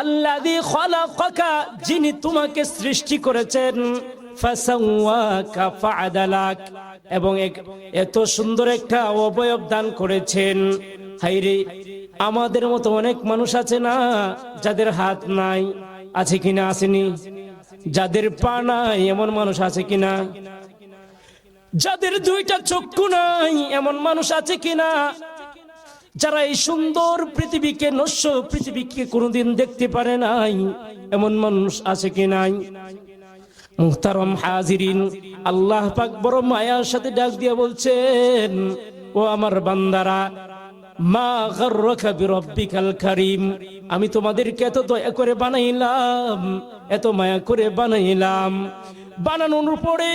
আল্লাযী খলাকাকা, যিনি তোমাকে সৃষ্টি করেছেন, ফাসাওয়াকা ফাআদালাক, এবং এত সুন্দর একটা অবয়ব দান করেছেন। হাইরে আমাদের মতো অনেক মানুষ আছে না, যাদের হাত নাই, আছে কিনা আসেনি? যাদের পা নাই, এমন মানুষ আছে কিনা? যাদের দুইটা চক্ষু নাই, এমন মানুষ আছে কিনা? যারা এই সুন্দর পৃথিবীকে নস্য পৃথিবীকে কোনোদিন দেখতে পারে নাই, এমন মানুষ আছে কি নাই? মুহতারম হাজিরিন, আল্লাহ পাক বড় মায়ার সাথে ডাক দিয়ে বলছেন, ও আমার বান্দারা, মা কারীম, আমি তোমাদেরকে এত দয়া করে বানাইলাম, এত মায়া করে বানাইলাম। বানানোর পরে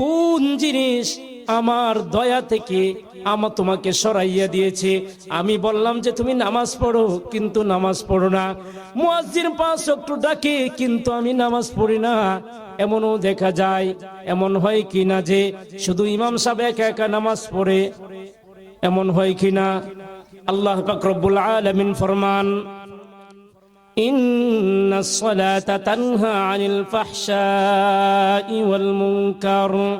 কোন জিনিস আমার দয়া থেকে আমা তোমাকে সরাইয়া দিয়েছে আমি বললাম যে তুমি নামাজ পড়ো কিন্তু নামাজ পড়ো না মুয়াজ্জিন পাঁচ ওয়াক্ত ডাকে কিন্তু আমি নামাজ পড়ি না এমনও দেখা যায় এমন হয় কি না যে শুধু ইমাম সাহেব একা একা নামাজ পড়ে এমন হয় কি না আল্লাহ পাক রব্বুল আলামিন ফরমান إن الصلاة تنهى عن الفحشاء والمنكر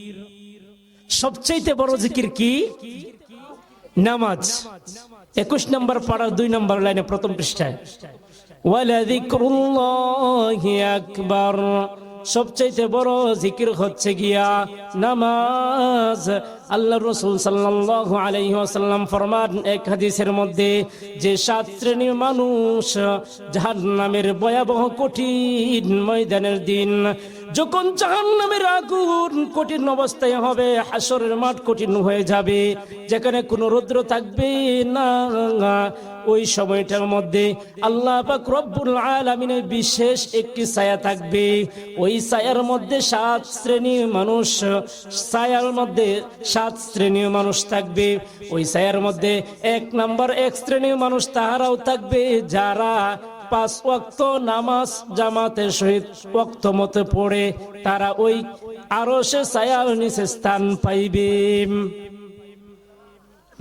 সবচাইতে বড় জিকির কি? নামাজ। একুশ নম্বর পাড়ার দুই নম্বর লাইনে প্রথম পৃষ্ঠায়। সবচেয়ে বড় জিকির হচ্ছে গিয়া নামাজ। আল্লাহ রসুল সাল্লাল্লাহু আলাইহি ওয়াসাল্লাম ফরমান এক হাদিসের মধ্যে, যে সাত শ্রেণির মানুষ জাহান্নামের ভয়াবহ কঠিন ময়দানের দিন, যখন জাহান্নামের আগুন কঠিন অবস্থায় হবে, হাসরের মাঠ কঠিন হয়ে যাবে, যেখানে কোনো রৌদ্র থাকবে না, ওই সময়টার মধ্যে আল্লাহ পাক রব্বুল আলামিনের বিশেষ একটি ছায়া থাকবে। ওই ছায়ার মধ্যে সাত শ্রেণির মানুষ, ছায়ার মধ্যে সাত শ্রেণির মানুষ থাকবে। ওই ছায়ার মধ্যে এক নাম্বার এক শ্রেণির মানুষ তাহারাও থাকবে। যারা পাঁচ ওয়াক্ত নামাজ জামাতের সহিত ওয়াক্ত মতে পড়ে, তারা ওই আরও সে ছায়ার নিচে স্থান পাইবে।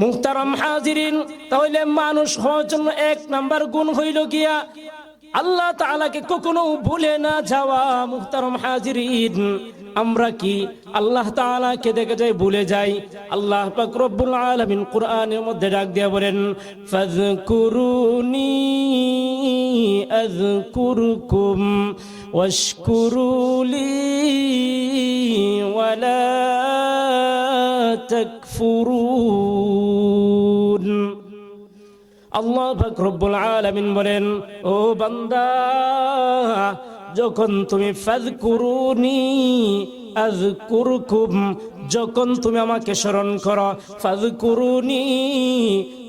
মুহতারাম হাজিরিন, তাহলে মানুষ হওয়ার জন্য এক নাম্বার গুণ হইল গিয়া আল্লাহ তাআলাকে কখনো ভুলে না যাওয়া মুহতারাম হাজিরিন। আমরা কি আল্লাহ তাআলাকে দেখে যাই, ভুলে যাই? আল্লাহ পাক রব্বুল আলামিন কোরআনের মধ্যে ডাক দিয়া বলেন, ফাযকুরুনি আযকুরুকুম ওয়াশকুরুলি ওয়ালা তাকফুরুন। আল্লাহ পাক রব্বুল আলামিন বলেন, ও বান্দা, যখন তুমি ফাযকুরুনি, আযকুরুকুম, যখন তুমি আমাকে স্মরণ করো, ফাযকুরুনি,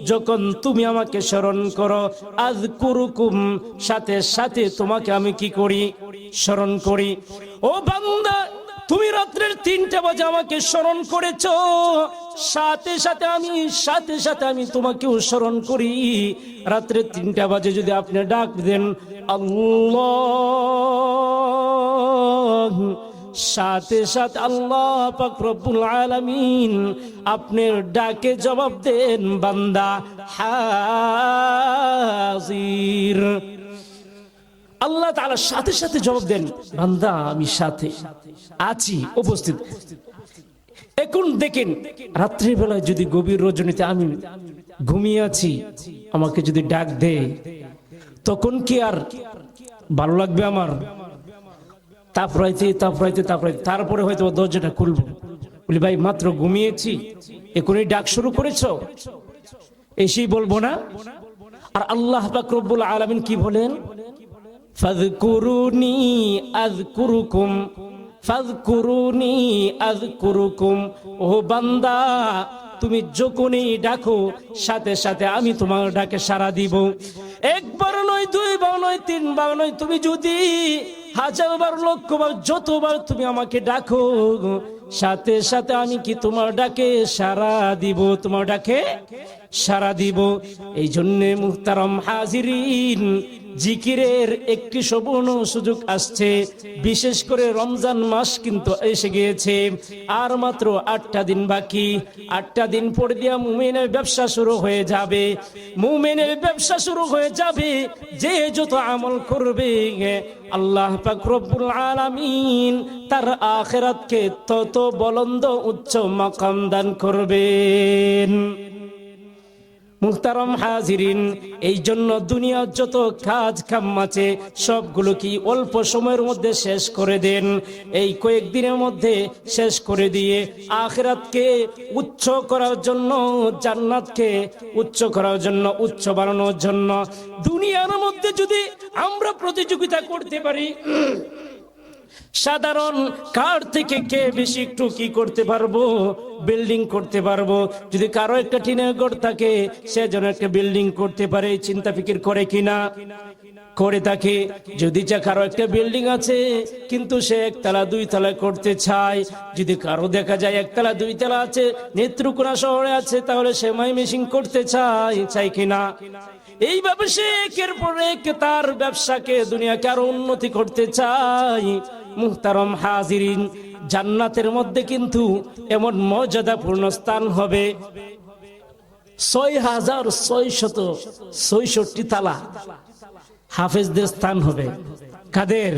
যখন তুমি আমাকে স্মরণ করো, আযকুরুকুম, সাথে সাথে তোমাকে আমি কি করি? স্মরণ করি। ও বান্দা, তুমি রাত্রের তিনটা বাজে আমাকে স্মরণ করেছ। সাথে সাথে আমি, সাথে সাথে আমি তোমাকেও স্মরণ করি। রাত্রে তিনটা বাজে যদি আপনি ডাক দেন, আল্লাহ, সাথে সাথে আল্লাহ পাক রব্বুল আলামিন আপনার ডাকে জবাব দেন, বান্দা হাজির। আল্লাহ তাআলার সাথে সাথে জবাব দেন, বান্দা আমি সাথে আছি, উপস্থিত। এখন দেখেন, রাত্রিবেলায় যদি গভীর রজনীতে আমি ঘুমিয়ে আছি, আমাকে যদি ডাক দে তখন কি আর ভালো লাগবে আমার? তাপ রাইতে তাপ রাইতে তাপ রাইতে। তারপরে হয়তো দরজাটা খুলবো। বলি, ভাই, মাত্র ঘুমিয়েছি। এখনই ডাক শুরু করেছ? এসেই বলব না। আর আল্লাহ পাক রব্বুল আলামিন কি বলেন? ফাযকুরুনি আযকুরুকুম ফাযকুরুনি আযকুরুকুম। ও বান্দা, তুমি যখনই ডাকো, সাথে সাথে আমি তোমার ডাকে সাড়া দিব। একবার নয়, দুইবার নয়, তিনবার নয়, তুমি যদি হাজারবার, লক্ষবার, যতবার তুমি আমাকে ডাকো, সাথে সাথে আমি কি তোমার ডাকে সারা দিব? তোমার ডাকে সারা দিব। এই জন্যে মুহতারম হাজিরিন, জিকিরের একটি সুবর্ণ সুযোগ আসছে। বিশেষ করে রমজান মাস কিন্তু এসে গিয়েছে। আর মাত্র আটটা দিন বাকি। আটটা দিন পরে দিয়া মুমিনের ব্যবসা শুরু হয়ে যাবে। মুমিনের ব্যবসা শুরু হয়ে যাবে। যে যত আমল করবে, আল্লাহ রব্বুল আলামিন তার আখেরাতকে তত বলন্দ, উচ্চ মাকাম দান করবেন। মুহতারম হাজিরিন এই জন্য দুনিয়ার যত কাজ কাম আছে, সবগুলো কি অল্প সময়ের মধ্যে শেষ করে দেন? এই কয়েকদিনের মধ্যে শেষ করে দিয়ে আখিরাতকে উচ্চ করার জন্য, জান্নাতকে উচ্চ করার জন্য, উচ্চ বানানোর জন্য, দুনিয়ার মধ্যে যদি আমরা প্রতিযোগিতা করতে পারি সাধারণ কার থেকে কে বেশি একটু কি করতে পারব? বিল্ডিং করতে পারব। যদি কারও একটা টিনের ঘর থাকে, সে যেন একটা বিল্ডিং করতে পারে চিন্তা ফিকির করে কিনা? করে থাকে। যদি যা কারও একটা বিল্ডিং আছে, কিন্তু সে একতলা দুই তলা করতে চায়, যদি কারও দেখা যায় একতলা দুই তলা আছে, নেত্রকোনা শহরে আছে, তাহলে সে মাই মেশিন করতে চায় চাই কিনা? এইভাবে সে একের পর এক তার ব্যবসাকে, দুনিয়াকে আরও উন্নতি করতে চায়। মুহতারম হাজিরিন, জান্নাতের মধ্যে কিন্তু এমন মর্যাদাপূর্ণ স্থান হবে। ছয় হাজার ছয় শত ছয়ষট্টি তালা হাফেজদের স্থান হবে। কাদের?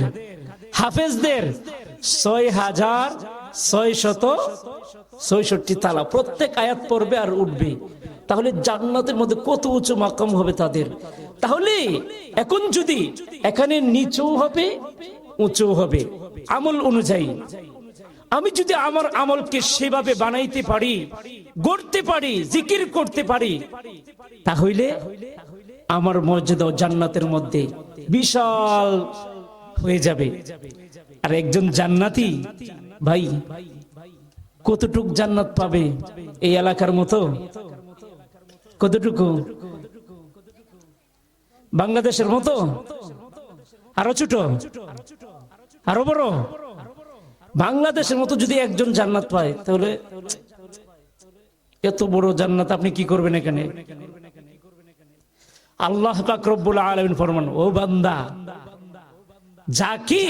হাফেজদের ছয় হাজার ছয় শত ছয়ষট্টি তালা। প্রত্যেক আয়াত পড়বে আর উঠবে। তাহলে জান্নাতের মধ্যে কত উঁচু মাকাম হবে তাদের? তাহলে এখন যদি এখানে নিচু হবে উঁচু হবে। আমল অনুযায়ী। আমি যদি আমার আমলকে সেভাবে বানাইতে পারি, গড়তে পারি, জিকির করতে পারি, তাহলে আমার মর্যাদা জান্নাতের মধ্যে বিশাল হয়ে যাবে। আর একজন জান্নাতি, ভাই, কতটুক জান্নাত পাবে এই এলাকার মতো? কতটুকু? বাংলাদেশের মতো? আরও ছোট, আরও বড়। বাংলাদেশের মতো যদি একজন জান্নাত পায়, তাহলে এত বড় জান্নাত আপনি কি করবেন এখানে? আল্লাহ রব্বুল আলামিন ফরমান, ও বান্দা, যাকে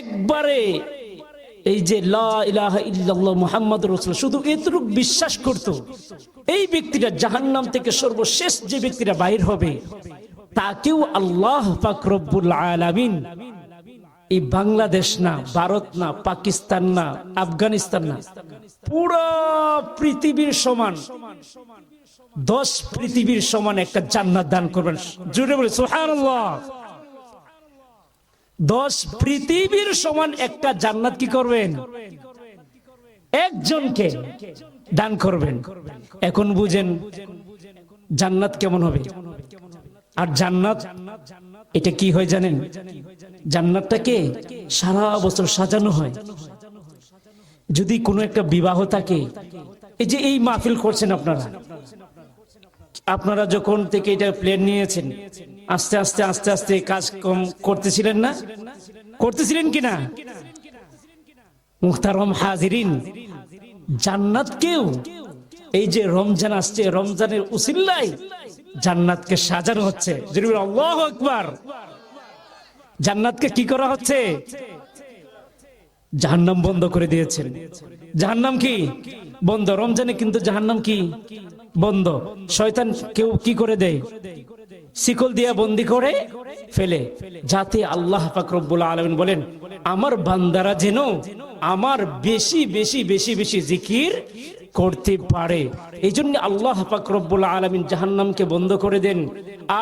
একবারে এই যে মুহাম্মাদুর রাসূল শুধু এতটুকু বিশ্বাস করত, এই ব্যক্তিটা জাহান্নাম থেকে সর্বশেষ যে ব্যক্তিটা বাইর হবে তাকেও আল্লাহ পাক রব্বুল আলামিন। এই বাংলাদেশ না, ভারত না, পাকিস্তান না, আফগানিস্তান না, পুরো পৃথিবীর সমান, দশ পৃথিবীর সমান একটা জান্নাত দান করবেন। জুড়ে বলে, সুবহানাল্লাহ। দশ পৃথিবীর সমান একটা জান্নাত কি করবেন? একজনকে দান করবেন। এখন বুঝেন জান্নাত কেমন হবে? আর জান্নাত, এটা কি হয় জানেন? জান্নাতটাকে সারা বছর সাজানো হয়। যদি কোনো একটা বিবাহ থাকে, এই যে এই মাহফিল করছেন আপনারা আপনারা যখন থেকে এটা প্লেন নিয়েছেন, আস্তে আস্তে আস্তে আস্তে কাজ কম করতেছিলেন না? করতেছিলেন কিনা মুখতারম হাজিরিন, জান্নাত কেউ এই যে রমজান আসছে, রমজানের উসিল্লাই জান্নাতকে সাজানো হচ্ছে। আল্লাহ আকবার। জান্নাতকে কি করা হচ্ছে? জাহান্নাম বন্ধ করে দিয়েছেন। জাহান্নাম কি? বন্ধ। রমজানে কিন্তু জাহান্নাম কি? বন্ধ। শয়তান কেউ কি করে দেয়? শিকল দিয়া বন্দি করে ফেলে। যাতে আল্লাহ ফাকরবুল আলমিন বলেন, আমার বান্দারা যেন আমার বেশি বেশি বেশি বেশি জিকির করতে পারে। এই জন্য আল্লাহ ফাকরবুল আলমিন জাহান্নামকে বন্ধ করে দেন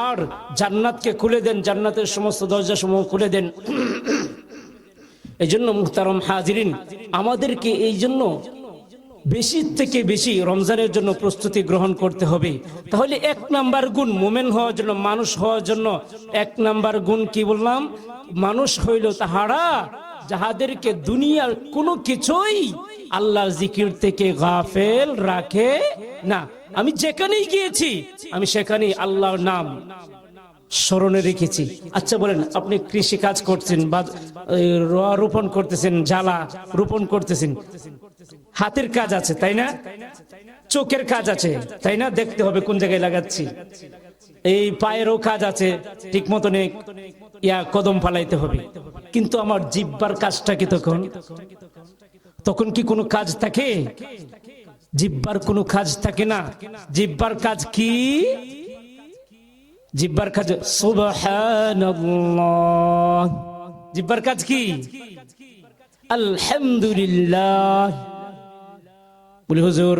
আর জান্নাতকে খুলে দেন, জান্নাতের সমস্ত দরজা সমূহ খুলে দেন। এই জন্য মুহতারম হাজিরিন, আমাদেরকে এই জন্য বেশি থেকে বেশি রমজানের জন্য প্রস্তুতি গ্রহণ করতে হবে। তাহলে এক নাম্বার গুণ মোমেন হওয়ার জন্য, মানুষ হওয়ার জন্য এক নাম্বার গুণ কি বললাম? মানুষ হইল তাহারা যাহাদেরকে দুনিয়ার কোনো কিছুই আল্লাহর জিকির থেকে গাফেল রাখে না। আমি যেখানেই গিয়েছি, আমি সেখানেই আল্লাহর নাম স্মরণে রেখেছি। আচ্ছা বলেন, আপনি কৃষি কাজ করছেন বা রোয়া রোপণ করতেছেন, জ্বালা রোপণ করতেছেন। হাতের কাজ আছে, তাই না? চোখের কাজ আছে, তাই না? দেখতে হবে কোন জায়গায় লাগাচ্ছি। এই পায়েরও কাজ আছে, ঠিক মতন ইয়া কদম ফালাইতে হবে। কিন্তু আমার জিব্বার কাজটা কি তখন? তখন কি কোনো কাজ থাকে? জিব্বার কোনো কাজ থাকে না। জিব্বার কাজ কি? জিব্বার কাজ সুবহানাল্লাহ। জিব্বার কাজ কি? আলহামদুলিল্লাহ। বলি, হুজুর,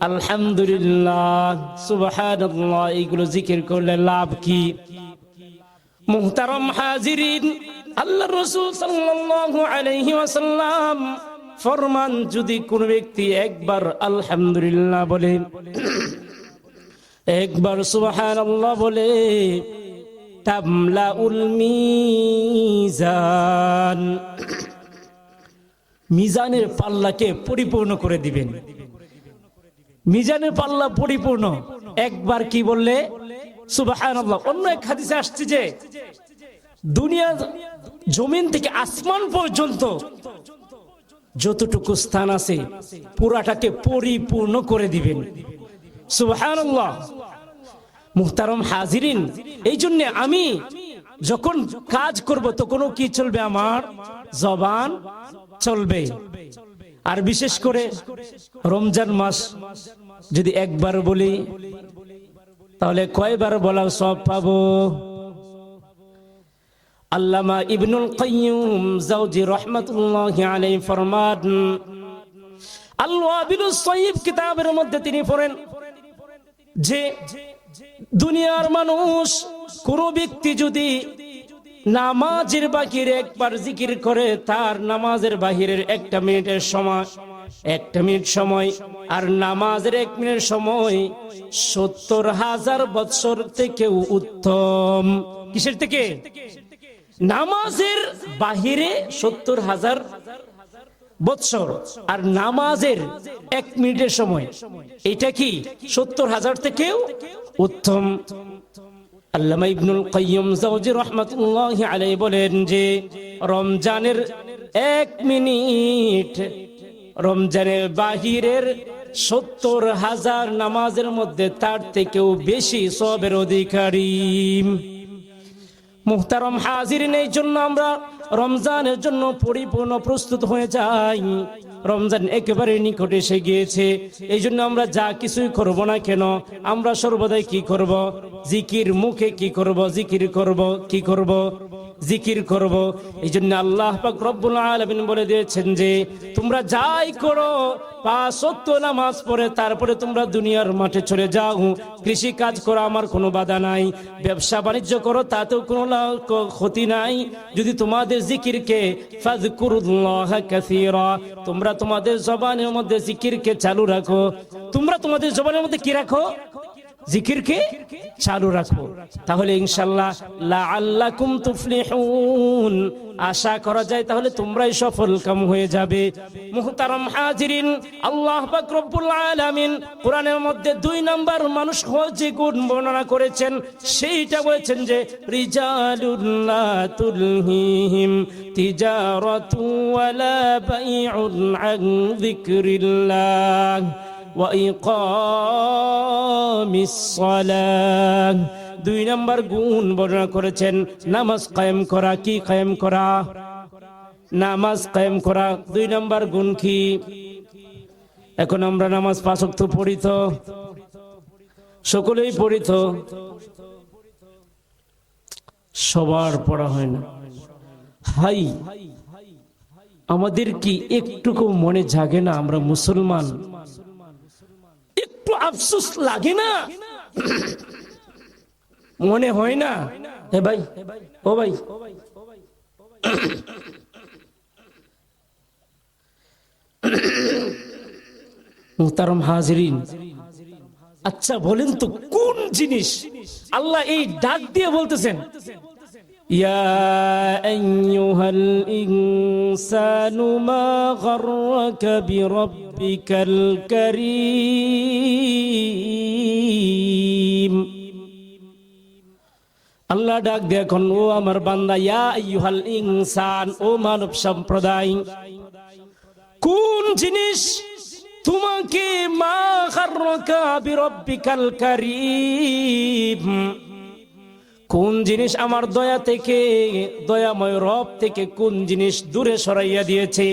আলহামদুলিল্লাহ, সুবহানাল্লাহ, এইগুলো জিকির করলে লাভ কি? মুহতারম হাজিরিন আল্লাহ রসুল সাল্লাল্লাহু আলাইহি ওয়াসাল্লাম ফরমান যদি কোন ব্যক্তি একবার আলহামদুলিল্লাহ বলে, একবার সুবহানাল্লাহ বলে, তামলাউল মিজান, মিজানের পাল্লাকে পরিপূর্ণ করে দিবেন। মিজানের পাল্লা পরিপূর্ণ। একবার কি বললে? সুবহানাল্লাহ। অন্য এক হাদিসে আসছে যে দুনিয়া জমিন থেকে আসমান পর্যন্ত যতটুকু স্থান আছে, পুরাটাকে পরিপূর্ণ করে দিবেন। মুহতারম হাজিরিন, এই জন্য আমি যখন কাজ করব তখনও কি চলবে আমার? জবান চলবে। আর বিশেষ করে রমজান মাস, যদি একবার বলি, তাহলে কয়বার বলা সব পাবো? আল্লামা ইবনুল কাইয়ুম জাওজি রাহমাতুল্লাহি আলাইহি ফরমান আল-ওয়াবিলুস সাইয়্যিব কিতাবের মধ্যে তিনি পড়েন যে দুনিয়ার মানুষ কোন ব্যক্তি যদি নামাজের বাহিরে একবার জিকির করে, তার নামাজের বাহিরের একটা মিনিটের সময়, একটা মিনিট সময়, আর নামাজের এক মিনিট সময় সত্তর হাজার বৎসর থেকেও উত্তম। কিসের থেকে? নামাজের বাহিরে সত্তর হাজার বৎসর আর নামাজের এক মিনিটের সময়, এটা কি সত্তর হাজার থেকেও উত্তম? আল্লামা ইবনুল কাইয়ুম জাওজি রহমাতুল্লাহ আলাইহি বলেন যে, রমজানের এক মিনিট, রমজানের বাহিরের সত্তর হাজার নামাজের মধ্যে তার থেকেও বেশি সবের অধিকারী। মুহতারম হাজির নেই জন্য আমরা রমজানের জন্য পরিপূর্ণ প্রস্তুত হয়ে যাই। রমজান একেবারে নিকটে এসে গিয়েছে। এই জন্য আমরা যা কিছুই করব না কেন, আমরা সর্বদাই কি করব? জিকির মুখে কি করব? জিকির করব? কি করব? জিকির করব। এই জন্য আল্লাহ পাক রব্বুল আলামিন বলে দিয়েছেন যে, তোমরা যাই করো, পাঁচ সত্য নামাজ পড়ে তারপরে তোমরা দুনিয়ার মাঠে চলে যাও। কৃষি কাজ করো, আমার কোনো বাধা নাই। ব্যবসা বাণিজ্য করো, তাতেও কোনো ক্ষতি নাই। যদি তোমাদের জিকিরকে তোমরা তোমাদের জবানের মধ্যে জিকিরকে চালু রাখো। তোমরা তোমাদের জবানের মধ্যে কি রাখো? জিকিরকে চালু রাখো তাহলে ইনশাল্লাহ লাআল্লাকুম তুফলিহুন। আশা করা যায় তাহলে তোমরাই সফল কাম হয়ে যাবে। মুহতারাম হাজিরিন, আল্লাহ পাক রব্বুল আলামিন কোরআনের মধ্যে দুই নাম্বার মানুষ যে গুণ বর্ণনা করেছেন, সেইটা বলেছেন যে রিজালুল্লাহ তুলহিহিম তিজারাতু ওয়ালা বাইউন আন যিকরিল্লাহ। দুই নম্বর গুণ বর্ণনা করেছেন, নামাজ কায়েম করা, কি কায়েম করা? নামাজ কায়েম করা। দুই নম্বর গুণ কি? এখন আমরা নামাজ পাঁচক্ত পড়িত সকলেই পড়িত সবার পড়া হয় না। হাই, আমাদের কি একটুকু মনে জাগে না আমরা মুসলমান? একটু আফসোস লাগে না মনে হয় না হে ভাই ও ভাই মুহতারম হাজরিন আচ্ছা বলেন তো কোন জিনিস আল্লাহ এই ডাক দিয়ে বলতেছেন يا أيها الإنسان ما غرك بربك الكريم আল্লাহ ডাক দেখুন ও আমার বান্দা ইয়া আইয়ুহাল ইনসান ও মানব সম্প্রদায় কোন জিনিস তোমাকে মা গাররাকা বিরব্বিকাল কারীম কোন জিনিস আমার দয়া থেকে দয়াময় রব থেকে কোন জিনিস দূরে সরাইয়া দিয়েছে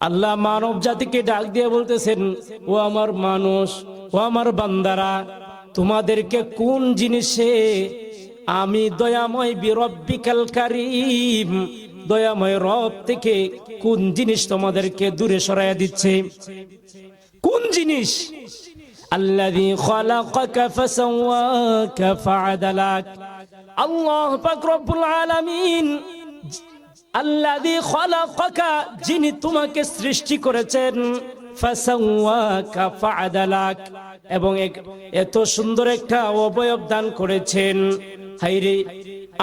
আল্লাহ মানব জাতিকে ডাক দিয়ে বলতেছেন ও আমার মানুষ ও আমার বান্দারা তোমাদেরকে কোন জিনিসে আমি দয়াময় বিরব্বিকাল কারীম দয়াময় রব থেকে কোন জিনিস তোমাদেরকে দূরে সরাইয়া দিচ্ছে কোন জিনিস الذي خلقك فسواك فعدلك الله পাক রব্বুল আলামিন আল্লাযী খলাকাকা, যিনি তোমাকে সৃষ্টি করেছেন এবং এত সুন্দর একটা অবয়ব দান করেছেন।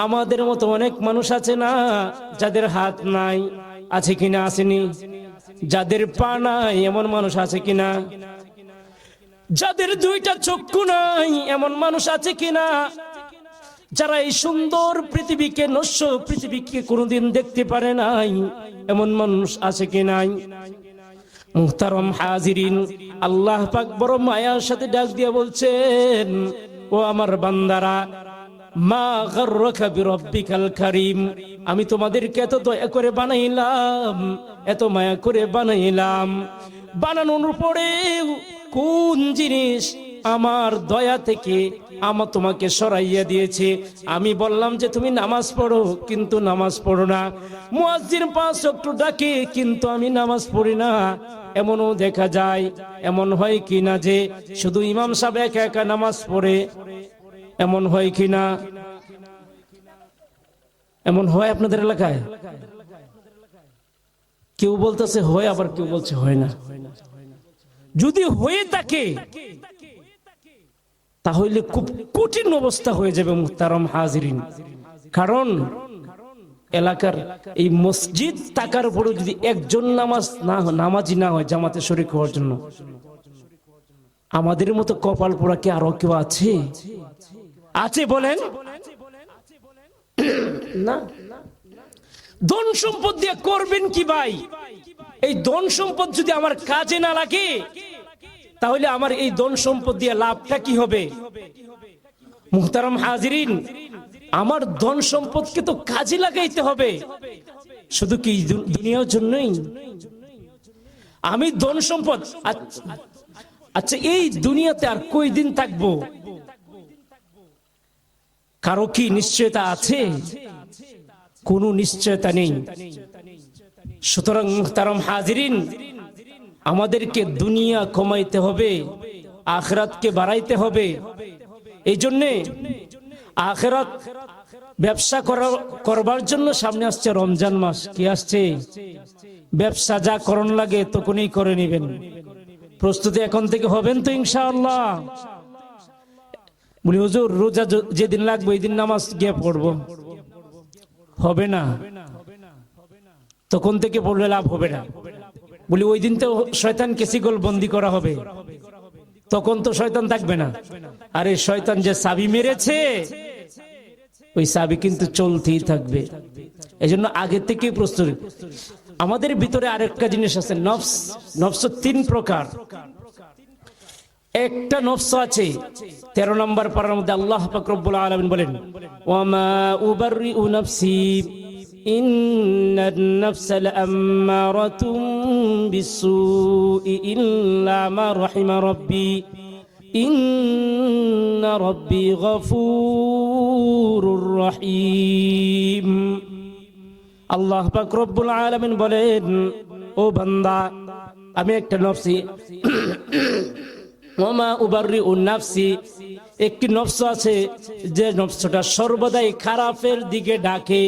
আমাদের মতো অনেক মানুষ আছে না, যাদের হাত নাই, আছে কিনা আসেনি? যাদের পা নাই, এমন মানুষ আছে কিনা? যাদের দুইটা চক্ষু নাই, এমন মানুষ আছে কিনা? যারা এই সুন্দর পৃথিবীকে নস্য পৃথিবীকে কোনোদিন দেখতে পারে নাই, এমন মানুষ আছে কি নাই? মুহতারম হাজিরিন, আল্লাহ পাক বড় মায়ার সাথে ডাক দিয়ে বলছেন, ও আমার বান্দারা, মা আমি তোমাদেরকে এত দয়া করে বানাইলাম, এত মায়া করে বানাইলাম। বানানোর পরে কোন জিনিস আমার দয়া থেকে আমার তোমাকে সরাইয়া দিয়েছে। আমি বললাম যে তুমি নামাজ পড়ো, কিন্তু নামাজ পড়ো না। মুয়াজ্জিন পাঁচ একটু ডাকে, কিন্তু আমি নামাজ পড়ি না। এমনও দেখা যায়, এমন হয় কি না যে শুধু ইমাম সাহেব একা একা নামাজ পড়ে? এমন হয় কি না? এমন হয় আপনাদের এলাকায়? কেউ বলতেছে, হয়, আবার কেউ বলছে, হয় না। যদি হয়ে থাকে তাহলে খুব কঠিন অবস্থা হয়ে যাবে মুহতারম হাজিরিন। কারণ এলাকার এই মসজিদ থাকার পরেও যদি একজন নামাজ না, নামাজি না হয় জামাতে শরিক হওয়ার জন্য, আমাদের মতো কপাল পোড়া কি আরও কেউ আছে? আছে বলেন? না। ধন সম্পদ দিয়ে করবেন কি ভাই? এই ধন সম্পদ যদি আমার কাজে না লাগে তাহলে আমার এই ধন সম্পদ দিয়ে লাভটা কি হবে? মুহতারাম হাজিরিন, আমার ধন সম্পদকে তো কাজে লাগাইতে হবে। শুধু কি দুনিয়ার জন্যই? আমি ধন সম্পদ, আচ্ছা- আচ্ছা এই দুনিয়াতে আর কই দিন থাকব? কারও কি নিশ্চয়তা আছে? কোনো নিশ্চয়তা নেই। সুতরাং মুহতারাম হাজিরিন আমাদেরকে দুনিয়া কমাইতে হবে, আখরাতকে বাড়াইতে হবে। এই জন্যে আখরাত ব্যবসা করা- করবার জন্য সামনে আসছে রমজান মাস। কি আসছে? ব্যবসা যা করণ লাগে তখনই করে নেবেন। প্রস্তুতি এখন থেকে হবেন তো ইনশাআল্লাহ। বলি, হুজুর, রোজা যেদিন লাগবে ওই দিন নামাজ গিয়ে পড়ব। হবে না? তখন থেকে পড়লে লাভ হবে না। বলি, ওই দিন তো শয়তানকে শিকল বন্দি করা হবে। তখন তো শয়তান থাকবে না। আরে, শয়তান যে সাবি মেরেছে, ওই সাবি কিন্তু চলতেই থাকবে। এই জন্য আগে থেকেই প্রস্তুতি। আমাদের ভিতরে আরেকটা জিনিস আছে, নফস। নফস তিন প্রকার। একটা নফস আছে, তেরো নম্বর পারার মধ্যে আল্লাহ ফাকরবুল আলমিন বলেন ওয়ামা উবারি إن النفس لأمارة بالسوء إلا ما رحم ربي إن ربي غفور رحيم আল্লাহ পাক রব্বুল আলামিন বলেন ও বান্দা আমি একটা নফসি ওমা উবারি নাফসি একটি নফস আছে যে নফসটা সর্বদাই খারাপের দিকে ডাকে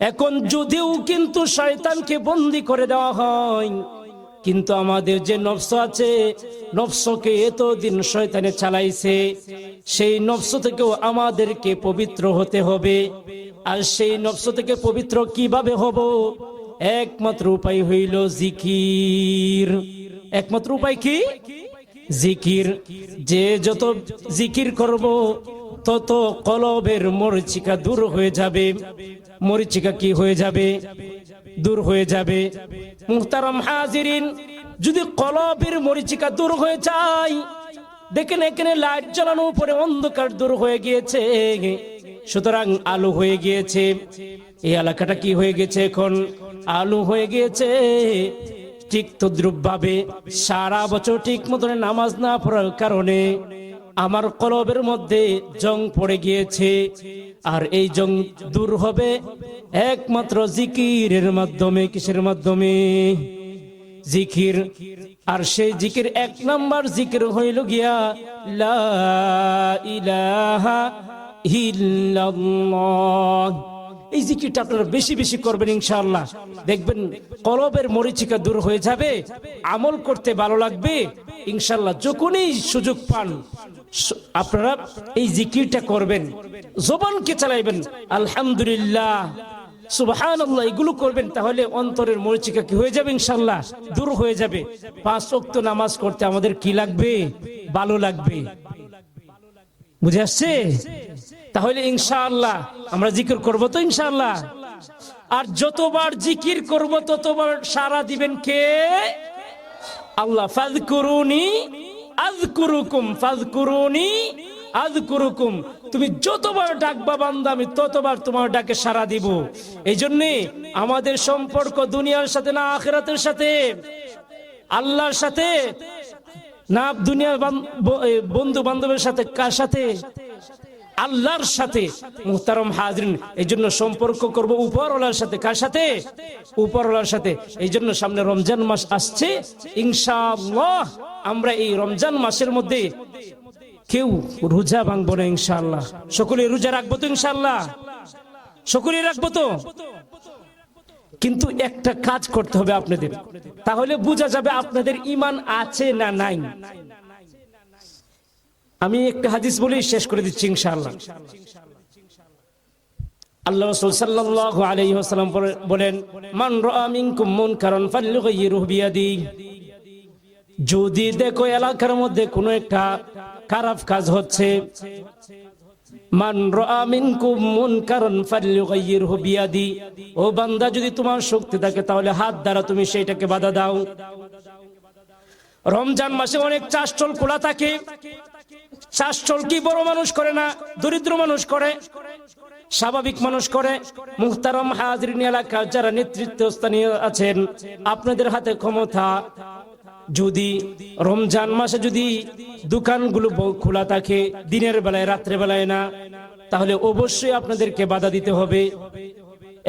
এখন যদিও কিন্তু শয়তানকে বন্দি করে দেওয়া হয়, কিন্তু আমাদের যে নফস আছে, নফসকে এতদিন শয়তানে চালাইছে, সেই নফস থেকেও আমাদেরকে পবিত্র হতে হবে। আর সেই নফস থেকে পবিত্র কীভাবে হব? একমাত্র উপায় হইল জিকির। একমাত্র উপায় কি? জিকির। যে যত জিকির করব, তত কলবের মরিচিকা দূর হয়ে যাবে। মরিচিকা কি হয়ে যাবে? দূর হয়ে যাবে। মুহতারাম হাজিরিন, যদি কলবের মরিচিকা দূর হয়ে যায়, দেখেন এখানে লাইট জ্বালানোর উপরে অন্ধকার দূর হয়ে গিয়েছে। সুতরাং আলো হয়ে গিয়েছে। এই এলাকাটা কি হয়ে গেছে এখন? আলো হয়ে গিয়েছে। ঠিক তদ্রুপ ভাবে সারা বছর ঠিক মতন নামাজ না পড়ার কারণে আমার কলবের মধ্যে জং পড়ে গিয়েছে। আর এই জং দূর হবে একমাত্র জিকিরের মাধ্যমে, কিসের মাধ্যমে? জিকির। আর সেই জিকির এক নাম্বার জিকির হইল গিয়া, লা ইলাহা ইল্লাল্লাহ। এই জিকিরটা আপনারা বেশি বেশি করবেন ইনশাআল্লাহ। দেখবেন কলবের মরিচিকা দূর হয়ে যাবে, আমল করতে ভালো লাগবে, ইনশাআল্লাহ যখনই সুযোগ পান। আপনারা এই জিকিরটা করবেন, জবানকে চালাইবেন, আলহামদুলিল্লাহ অন্তরের কি লাগবে? ভালো লাগবে। বুঝে তাহলে ইনশাআল্লাহ, আমরা জিকির করব তো ইনশাআল্লাহ? আর যতবার জিকির করব, ততবার সারা দিবেন কে? আল্লাহ ফাজকুরুনি আযকুরুকুম ফাজকুরুনি আজকুরুকুম তুমি যতবার ডাকবা বান্দা, আমি ততবার তোমার ডাকে সাড়া দিব। এই জন্যে আমাদের সম্পর্ক দুনিয়ার সাথে না আখেরাতের সাথে, আল্লাহর সাথে, না দুনিয়ার বান- বন্ধু বান্ধবের সাথে কার সাথে? আল্লাহর সাথে মুহতারম হাজরিন এই জন্য সম্পর্ক করব উপরওয়ালার সাথে। কার সাথে? উপরওয়ালার সাথে। এই জন্য সামনে রমজান মাস আসছে। ইনশাআল্লাহ আমরা এই রমজান মাসের মধ্যে কেউ রোজা ভাঙবো না ইনশাআল্লাহ। সকলে রোজা রাখব তো ইনশাআল্লাহ? সকলে রাখব তো? কিন্তু একটা কাজ করতে হবে আপনাদের। তাহলে বোঝা যাবে আপনাদের ইমান আছে না নাই। আমি একটা হাদিস বলেই শেষ করে দিচ্ছি, ইনশাআল্লাহ। আল্লাহ রাসূল সাল্লাল্লাহু আলাইহি ওয়াসাল্লাম বলেন, মান রাআ মিনকুম মুনকারান ফালইয়ুগহিরহু বিয়াদিহি যদি দেখো এলাকার মধ্যে কোনো একটা খারাপ কাজ হচ্ছে, মান রাআ মিনকুম মুনকারান ফালইয়ুগহিরহু বিয়াদি। ও বান্দা, যদি তোমার শক্তি থাকে, তাহলে হাত দ্বারা তুমি সেইটাকে বাধা দাও। রমজান মাসে অনেক চাষ চল খোলা থাকে। চাষচল কি বড় মানুষ করে না? দরিদ্র মানুষ করে? স্বাভাবিক মানুষ করে? মুহতারম হাজরিন এলাকার যারা নেতৃত্ব স্থানীয় আছেন, আপনাদের হাতে ক্ষমতা। যদি রমজান মাসে যদি দোকানগুলো খোলা থাকে, দিনের বেলায়, রাত্রে বেলায় না, তাহলে অবশ্যই আপনাদেরকে বাধা দিতে হবে।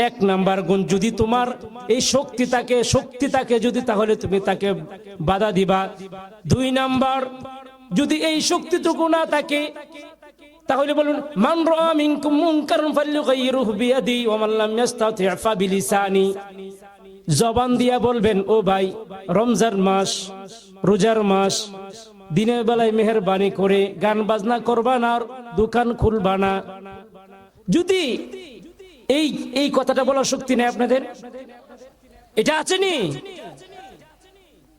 এক নাম্বার গুণ, যদি তোমার এই শক্তি তাকে শক্তি তাকে যদি, তাহলে তুমি তাকে বাধা দিবা। দুই নাম্বার যদি এই শক্তিটুকু না থাকে, তাহলে বলুন, মান রাআ মিনকুম মুনকারান বিয়াদি ওয়া লাম ইস্তাতি' ফাবিলিসানি। জবান দিয়া বলবেন, ও ভাই, রমজান মাস, রোজার মাস, দিনের বেলায় মেহরবানি করে গান বাজনা করবা না দোকান খুলবা না। যদি এই এই কথাটা বলার শক্তি নেই আপনাদের? এটা আছেনি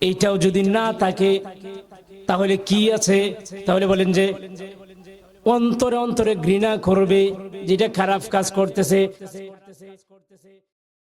এইটাও যদি না থাকে তাহলে কি আছে? তাহলে বলেন যে অন্তরে অন্তরে ঘৃণা করবে যেটা খারাপ কাজ করতেছে।